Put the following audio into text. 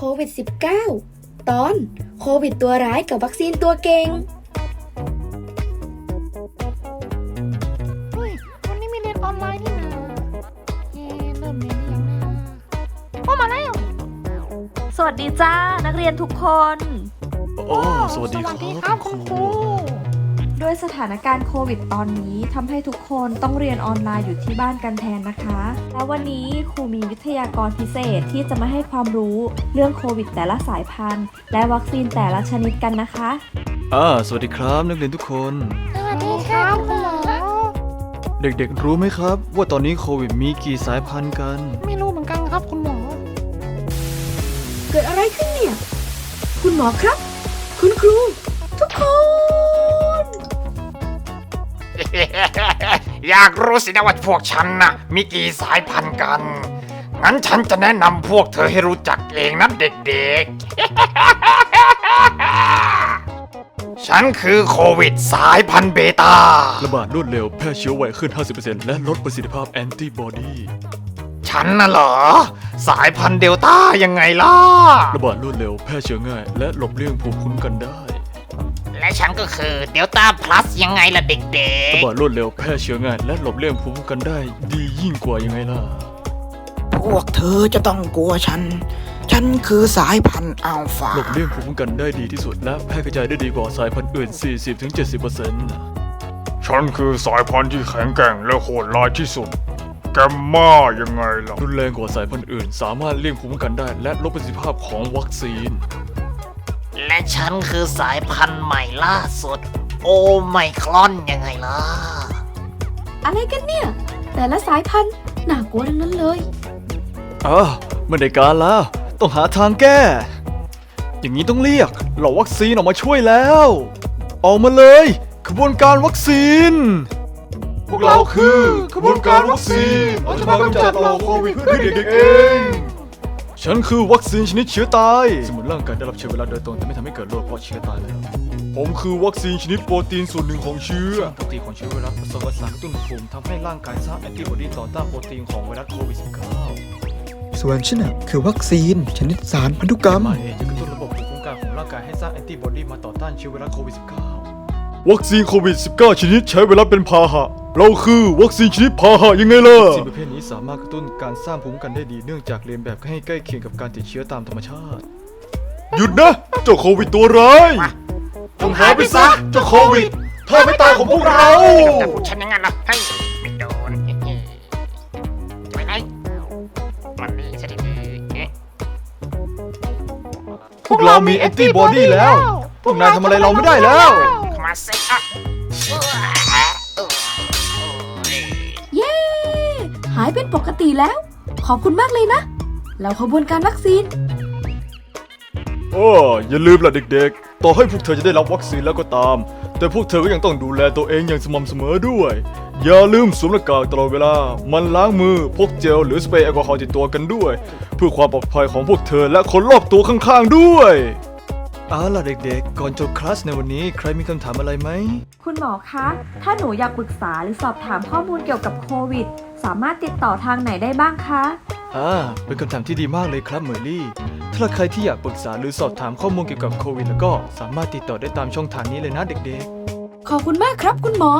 โควิด -19 ตอนโควิดตัวร้ายกับวัคซีนตัวเก่ง เฮ้ย วันนี้มีเรียนออนไลน์นี่นะเอ๊ะเริ่มเรียนหรือยังนะพ่อมาแล้ว สวัสดีจ้านักเรียนทุกคน โอ้ สวัสดีสควัรัสดีบครับ คุณครู ด้วยสถานการณ์โควิดตอนนี้ทำให้ทุกคนต้องเรียนออนไลน์อยู่ที่บ้านกันแทนนะคะ แล้ววันนี้ครูมีวิทยากรพิเศษที่จะมาให้ความรู้เรื่องโควิดแต่ละสายพันธุ์ และวัคซีนแต่ละชนิดกันนะคะอ่าสวัสดีครับนักเรียนทุกคน สวัสดีครับคุณหมอเด็กๆ รู้ไหมครับ ว่าตอนนี้โควิดมีกี่สายพันธุ์กัน ไม่รู้เหมือนกันครับคุณหมอ เกิดอะไรขึ้นเนี่ย คุณหมอครับ คุณครู อยากรู้สินะว่าพวกฉันนะมีกี่สายพันธุ์กัน งั้นฉันจะแนะนำพวกเธอให้รู้จักเองนะเด็กๆ ฉันคือโควิดสายพันธุ์เบต้า ระบาดรวดเร็วแพร่เชื้อไวขึ้น 50%และลดประสิทธิภาพแอนติบอดี ฉันน่ะเหรอ สายพันธุ์เดลต้ายังไงล่ะ ระบาดรวดเร็วแพร่เชื้อง่าย และหลบเลี่ยงภูมิคุ้มกันได้ และฉันก็คือเดลต้าพลัสยังไงล่ะเด็กระบาดรวดเร็วแพร่เชื้อง่าย และหลบเลี่ยงภูมิคุ้มกันได้ ดียิ่งกว่ายังไงล่ะ พวกเธอจะต้องกลัวฉัน ฉันคือสายพันธุ์อัลฟาหลบเลี่ยงภูมิคุ้มกันได้ดีที่สุด และแพร่กระจายได้ดีกว่าสายพันธุ์อื่น 40-70%ฉันคือสายพันธุ์ที่แข็งแกร่งและโหดร้ายที่สุด แกมมายังไงล่ะ รุนแรงกว่าสายพันธุ์อื่น สามารถเลี่ยงภูมิคุ้มกันได้ และลดประสิทธิภาพของวัคซีน และฉันคือสายพันธุ์ใหม่ล่าสุด โอไมครอนยังไงล่ะ อะไรกันเนี่ย แต่ละสายพันธุ์น่ากลัวทั้งนั้นเลยอะไม่ได้การแล้ว ต้องหาทางแก้ อย่างนี้ต้องเรียกเหล่าวัคซีนออกมาช่วยแล้ว ออกมาเลยขบวนการวัคซีน พวกเราคือขบวนการวัคซีนเราจะมากำจัดเหล่าโควิดเพื่อเด็กๆเอง ฉันคือวัคซีนชนิดเชื้อตาย สมุนร่างกายได้รับเชื้อไวรัสโดยตรงแต่ไม่ทำให้เกิดโรคเพราะเชื้อตายแล้ว ผมคือวัคซีนชนิดโปรตีนส่วนหนึ่งของเชื้อโปรตีนของเชื้อไวรัสผสมกับสารกระตุ้นภูมิทำให้ร่างกายสร้างแอนติบอดีต่อต้านโปรตีนของไวรัสโควิด -19 ส่วนฉันน่ะคือวัคซีน ชนิดสารพันธุกรรมมาเองจะกระตุ้นระบบภูมิคุ้มกันของร่างกายให้สร้างแอนติบอดีมาต่อต้านเชื้อไวรัสโควิด -19 วัคซีนโควิด -19 ชนิดใช้ไวรัสเป็นพาหะ เราคือวัคซีนชนิดพาหะยังไงล่ะวัคซีนประเภทนี้สามารถกระตุ้นการสร้างภูมิคุ้มกันได้ดีเนื่องจากเรียนแบบให้ใกล้เคียงกับการติดเชื้อตามธรรมชาติ หยุดนะ เจ้าโควิดตัวร้ายจงหายไปซะ เจ้าโควิดเธอไม่ตายของพวกเราแต่พวกฉันอยังงั้นล่ะเฮ้ยไม่โดนไปไหนมันนี่สิเอ๊ะพวกเรามีแอนติบอดีแล้ว พวกนายทำอะไรเราไม่ได้แล้ว เข้ามาสิอะ ติแล้ว ขอบคุณมากเลยนะแล้วขบวนการวัคซีนโอ้อย่าลืมล่ะเด็กๆ ต่อให้พวกเธอจะได้รับวัคซีนแล้วก็ตาม แต่พวกเธอก็ยังต้องดูแลตัวเองอย่างสม่ำเสมอด้วย อย่าลืมสวมหน้ากากตลอดเวลา มันล้างมือ พกเจลหรือสเปรย์แอลกอฮอล์ติดตัวกันด้วย เพื่อความปลอดภัยของพวกเธอและคนรอบตัวข้างๆด้วย เอาล่ะเด็กๆ ก่อนจบคลาสในวันนี้ใครมีคำถามอะไรไหม คุณหมอคะ ถ้าหนูอยากปรึกษาหรือสอบถามข้อมูลเกี่ยวกับโควิด สามารถติดต่อทางไหนได้บ้างคะ อ่า เป็นคำถามที่ดีมากเลยครับเหมยลี่ ถ้าใครที่อยากปรึกษาหรือสอบถามข้อมูลเกี่ยวกับโควิด แล้วก็สามารถติดต่อได้ตามช่องทางนี้เลยนะเด็กๆ ขอบคุณมากครับคุณหมอ